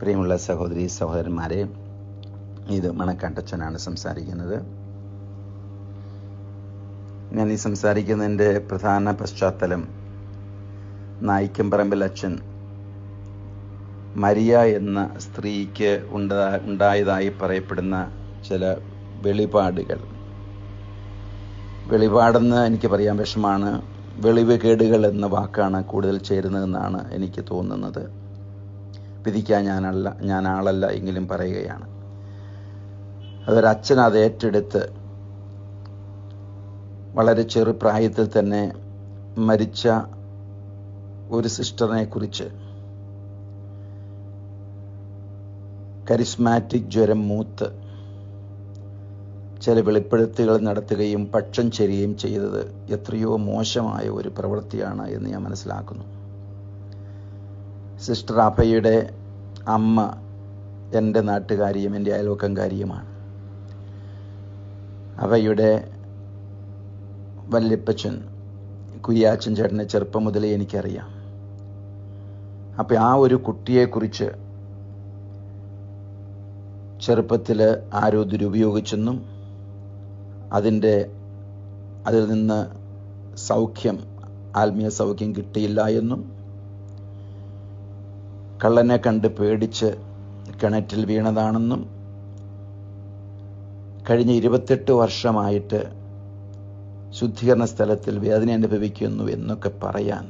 പ്രിയമുള്ള സഹോദരി സഹോദരന്മാരെ ഇത് മണക്കാട്ടച്ചനാണ് സംസാരിക്കുന്നത്. ഞാൻ ഈ സംസാരിക്കുന്നതിന്റെ പ്രധാന പശ്ചാത്തലം നായിക്കമ്പറമ്പിൽ അച്ഛൻ മരിയ എന്ന സ്ത്രീക്ക് ഉണ്ടാ ഉണ്ടായതായി പറയപ്പെടുന്ന ചില വെളിപാടുകൾ. വെളിപാടെന്ന് എനിക്ക് പറയാൻ വിഷമാണ്. വെളിവ് കേടുകൾ എന്ന വാക്കാണ് കൂടുതൽ ചേരുന്നതെന്നാണ് എനിക്ക് തോന്നുന്നത്. വിധിക്കാൻ ഞാനല്ല ഞാൻ ആളല്ല എങ്കിലും പറയുകയാണ്. അതൊരച്ഛൻ അത് ഏറ്റെടുത്ത് വളരെ ചെറുപ്രായത്തിൽ തന്നെ മരിച്ച ഒരു സിസ്റ്ററിനെ കുറിച്ച് കരിസ്മാറ്റിക് ജ്വരം മൂത്ത് ചില വെളിപ്പെടുത്തുകൾ നടത്തുകയും പക്ഷം ചെരിയുകയും ചെയ്തത് എത്രയോ മോശമായ ഒരു പ്രവൃത്തിയാണ് എന്ന് ഞാൻ മനസ്സിലാക്കുന്നു. സിസ്റ്റർ അപ്പയുടെ അമ്മ എന്റെ നാട്ടുകാരിയും എന്റെ അയൽവക്കംകാരിയുമാണ്. അവയുടെ വല്യപ്പച്ചൻ കുര്യാച്ചൻ ചേട്ടനെ ചെറുപ്പം മുതലേ എനിക്കറിയാം. അപ്പം ആ ഒരു കുട്ടിയെക്കുറിച്ച് ചെറുപ്പത്തിൽ ആരോ ദുരുപയോഗിച്ചെന്നും അതിന്റെ അതിൽ നിന്ന് സൗഖ്യം ആത്മീയ സൗഖ്യം കിട്ടിയില്ല എന്നും കള്ളനെ കണ്ട് പേടിച്ച് കിണറ്റിൽ വീണതാണെന്നും കഴിഞ്ഞ ഇരുപത്തെട്ട് വർഷമായിട്ട് ശുദ്ധീകരണ സ്ഥലത്തിൽ വേദന അനുഭവിക്കുന്നു എന്നൊക്കെ പറയാൻ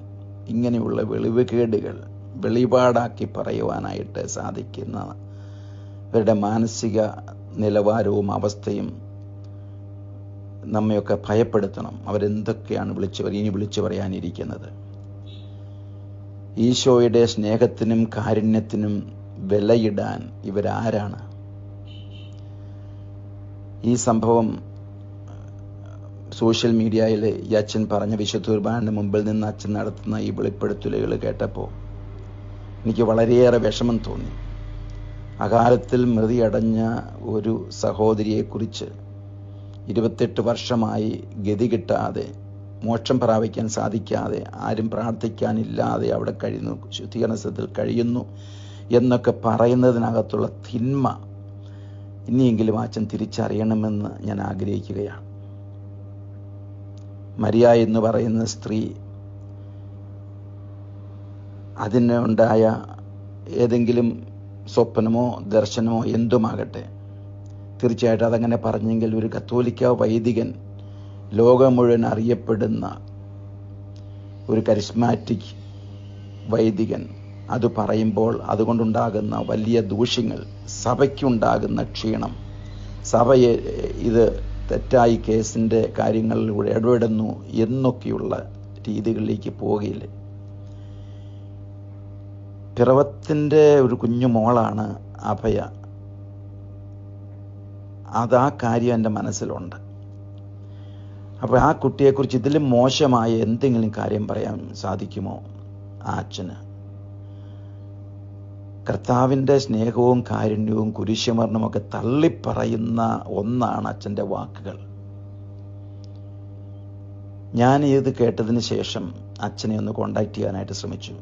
ഇങ്ങനെയുള്ള വെളിവുകേടുകൾ വെളിപാടാക്കി പറയുവാനായിട്ട് സാധിക്കുന്ന അവരുടെ മാനസിക നിലവാരവും അവസ്ഥയും നമ്മയൊക്കെ ഭയപ്പെടുത്തണം. അവരെന്തൊക്കെയാണ് വിളിച്ചു ഇനി വിളിച്ചു പറയാനിരിക്കുന്നത്? ഈശോയുടെ സ്നേഹത്തിനും കാരുണ്യത്തിനും വിലയിടാൻ ഇവരാരാണ്? ഈ സംഭവം സോഷ്യൽ മീഡിയയിൽ ഈ അച്ഛൻ പറഞ്ഞ വിശുദ്ധ കുർബാനയുടെ മുമ്പിൽ നിന്ന് അച്ഛൻ നടത്തുന്ന ഈ വെളിപ്പെടുത്തലുകൾ കേട്ടപ്പോൾ എനിക്ക് വളരെയേറെ വിഷമം തോന്നി. അകാലത്തിൽ മൃതിയടഞ്ഞ ഒരു സഹോദരിയെക്കുറിച്ച് ഇരുപത്തെട്ട് വർഷമായി ഗതി കിട്ടാതെ മോക്ഷം പ്രാപിക്കാൻ സാധിക്കാതെ ആരും പ്രാർത്ഥിക്കാനില്ലാതെ അവിടെ കഴിയുന്നു ശുദ്ധീകരണത്തിൽ കഴിയുന്നു എന്നൊക്കെ പറയുന്നതിനകത്തുള്ള തിന്മ ഇനിയെങ്കിലും അച്ഛൻ തിരിച്ചറിയണമെന്ന് ഞാൻ ആഗ്രഹിക്കുകയാണ്. മരിയ എന്ന് പറയുന്ന സ്ത്രീ അതിനുണ്ടായ ഏതെങ്കിലും സ്വപ്നമോ ദർശനമോ എന്തുമാകട്ടെ തീർച്ചയായിട്ടും അതങ്ങനെ പറഞ്ഞെങ്കിൽ ഒരു കത്തോലിക്ക വൈദികൻ ലോകം മുഴുവൻ അറിയപ്പെടുന്ന ഒരു കരിസ്മാറ്റിക് വൈദികൻ അത് പറയുമ്പോൾ അതുകൊണ്ടുണ്ടാകുന്ന വലിയ ദൂഷ്യങ്ങൾ സഭയ്ക്കുണ്ടാകുന്ന ക്ഷീണം. സഭയെ ഇത് തെറ്റായി കേസിന്റെ കാര്യങ്ങളിലൂടെ ഇടപെടുന്നു എന്നൊക്കെയുള്ള രീതികളിലേക്ക് പോവുകയില്ലേ പിറവത്തിന്റെ ഒരു കുഞ്ഞു മോളാണ് അഭയ. അതാ കാര്യം എന്റെ മനസ്സിലുണ്ട്. അപ്പോൾ ആ കുട്ടിയെക്കുറിച്ച് ഇതിലും മോശമായ എന്തെങ്കിലും കാര്യം പറയാൻ സാധിക്കുമോ? ആ അച്ഛന്. കർത്താവിന്റെ സ്നേഹവും കാരുണ്യവും കുരിശുമരണമൊക്കെ തള്ളിപ്പറയുന്ന ഒന്നാണ് അച്ഛന്റെ വാക്കുകൾ. ഞാൻ ഇത് കേട്ടതിന് ശേഷം അച്ഛനെ ഒന്ന് കോണ്ടാക്ട് ചെയ്യാനായിട്ട് ശ്രമിച്ചു.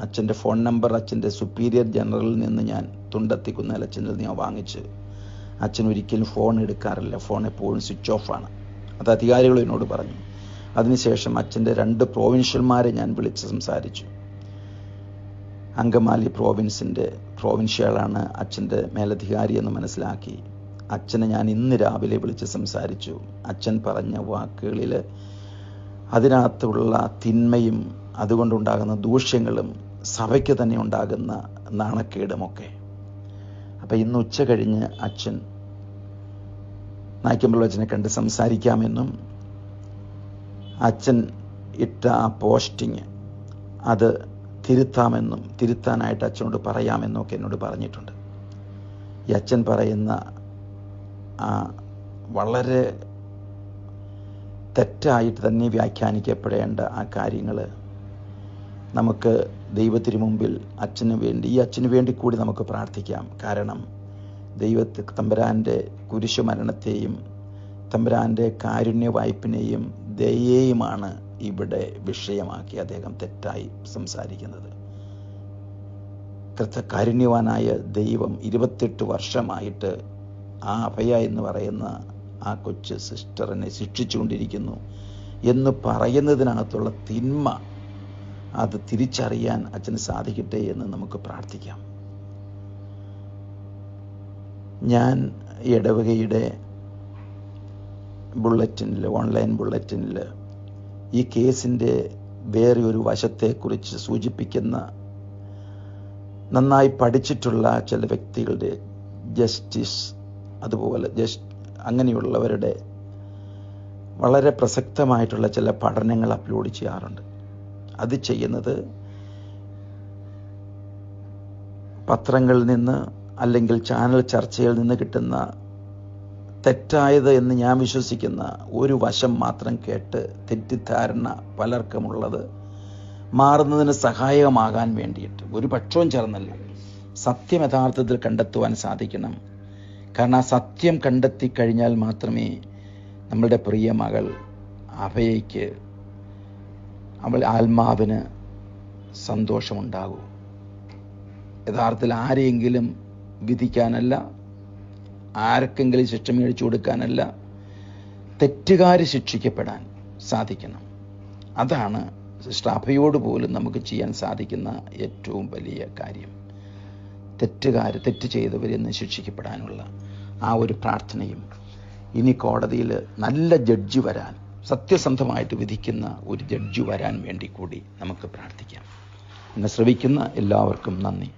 അച്ഛന്റെ ഫോൺ നമ്പർ അച്ഛന്റെ സുപ്പീരിയർ ജനറലിൽ നിന്ന് ഞാൻ തുണ്ടെത്തിക്കുന്നതിൽ അച്ഛനിൽ നിന്ന് ഞാൻ വാങ്ങിച്ച്. അച്ഛൻ ഒരിക്കലും ഫോൺ എടുക്കാറില്ല. ഫോൺ എപ്പോഴും സ്വിച്ച് ഓഫാണ് അത് അധികാരികൾ എന്നോട് പറഞ്ഞു. അതിനുശേഷം അച്ഛന്റെ രണ്ട് പ്രോവിൻഷ്യൽമാരെ ഞാൻ വിളിച്ച് സംസാരിച്ചു. അങ്കമാലി പ്രോവിൻസിന്റെ പ്രോവിൻഷ്യലാണ് അച്ഛന്റെ മേലധികാരി എന്ന് മനസ്സിലാക്കി. അച്ഛനെ ഞാൻ ഇന്ന് രാവിലെ വിളിച്ച് സംസാരിച്ചു. അച്ഛൻ പറഞ്ഞ വാക്കുകളിൽ അതിനകത്തുള്ള തിന്മയും അതുകൊണ്ടുണ്ടാകുന്ന ദൂഷ്യങ്ങളും സഭയ്ക്ക് തന്നെ ഉണ്ടാകുന്ന നാണക്കേടുമൊക്കെ. അപ്പം ഇന്ന് ഉച്ച കഴിഞ്ഞ് അച്ഛൻ നായ്ക്കമ്പൾ അച്ഛനെ കണ്ട് സംസാരിക്കാമെന്നും അച്ഛൻ ഇട്ട ആ പോസ്റ്റിങ് അത് തിരുത്താമെന്നും തിരുത്താനായിട്ട് അച്ഛനോട് പറയാമെന്നും ഒക്കെ എന്നോട് പറഞ്ഞിട്ടുണ്ട്. ഈ അച്ഛൻ പറയുന്ന ആ വളരെ തെറ്റായിട്ട് തന്നെ വ്യാഖ്യാനിക്കപ്പെടേണ്ട ആ കാര്യങ്ങൾ നമുക്ക് ദൈവത്തിന് മുമ്പിൽ അച്ഛന് വേണ്ടി ഈ അച്ഛന് വേണ്ടി കൂടി നമുക്ക് പ്രാർത്ഥിക്കാം. കാരണം ദൈവത്തെ തമ്പുരാന്റെ കുരിശുമരണത്തെയും തമ്പുരാന്റെ കാരുണ്യ വായ്പിനെയും ദയേയുമാണ് ഇവിടെ വിഷയമാക്കി അദ്ദേഹം തെറ്റായി സംസാരിക്കുന്നത്. കൃത്യ കാരുണ്യവാനായ ദൈവം ഇരുപത്തെട്ട് വർഷമായിട്ട് ആ അഭയ എന്ന് പറയുന്ന ആ കൊച്ചു സിസ്റ്ററിനെ ശിക്ഷിച്ചുകൊണ്ടിരിക്കുന്നു എന്ന് പറയുന്നതിനകത്തുള്ള തിന്മ അത് തിരിച്ചറിയാൻ അച്ഛന് സാധിക്കട്ടെ എന്ന് നമുക്ക് പ്രാർത്ഥിക്കാം. ഞാൻ ഇടവകയുടെ ബുള്ളറ്റിനിൽ ഓൺലൈൻ ബുള്ളറ്റിനിൽ ഈ കേസിന്റെ വേറെ ഒരു വശത്തെക്കുറിച്ച് സൂചിപ്പിക്കുന്ന നന്നായി പഠിച്ചിട്ടുള്ള ചില വ്യക്തികളുടെ ജസ്റ്റിസ് അതുപോലെ ജസ്റ്റ് അങ്ങനെയുള്ളവരുടെ വളരെ പ്രസക്തമായിട്ടുള്ള ചില പഠനങ്ങൾ അപ്ലോഡ് ചെയ്യാറുണ്ട്. അത് ചെയ്യുന്നത് പത്രങ്ങളിൽ നിന്ന് അല്ലെങ്കിൽ ചാനൽ ചർച്ചയിൽ നിന്ന് കിട്ടുന്ന തെറ്റായത് എന്ന് ഞാൻ വിശ്വസിക്കുന്ന ഒരു വശം മാത്രം കേട്ട് തെറ്റിദ്ധാരണ പലർക്കുമുള്ളത് മാറുന്നതിന് സഹായകമാകാൻ വേണ്ടിയിട്ട്. ഒരു പക്ഷവും ചേർന്നല്ല? സത്യം യഥാർത്ഥത്തിൽ കണ്ടെത്തുവാൻ സാധിക്കണം. കാരണം ആ സത്യം കണ്ടെത്തി കഴിഞ്ഞാൽ മാത്രമേ നമ്മളുടെ പ്രിയ മകൾ അഭയയ്ക്ക് അവൾ ആത്മാവിന് സന്തോഷമുണ്ടാകൂ. യഥാർത്ഥത്തിൽ ആരെയെങ്കിലും വിധിക്കാനല്ല ആർക്കെങ്കിലും ശിക്ഷ മേടിച്ചു കൊടുക്കാനല്ല തെറ്റുകാർ ശിക്ഷിക്കപ്പെടാൻ സാധിക്കണം. അതാണ് സിസ്റ്റാഫയോട് പോലും നമുക്ക് ചെയ്യാൻ സാധിക്കുന്ന ഏറ്റവും വലിയ കാര്യം. തെറ്റുകാർ തെറ്റ് ചെയ്തവരെന്ന് ശിക്ഷിക്കപ്പെടാനുള്ള ആ ഒരു പ്രാർത്ഥനയും ഇനി കോടതിയിൽ നല്ല ജഡ്ജി വരാൻ സത്യസന്ധമായിട്ട് വിധിക്കുന്ന ഒരു ജഡ്ജി വരാൻ വേണ്ടി കൂടി നമുക്ക് പ്രാർത്ഥിക്കാം. എന്നെ ശ്രവിക്കുന്ന എല്ലാവർക്കും നന്ദി.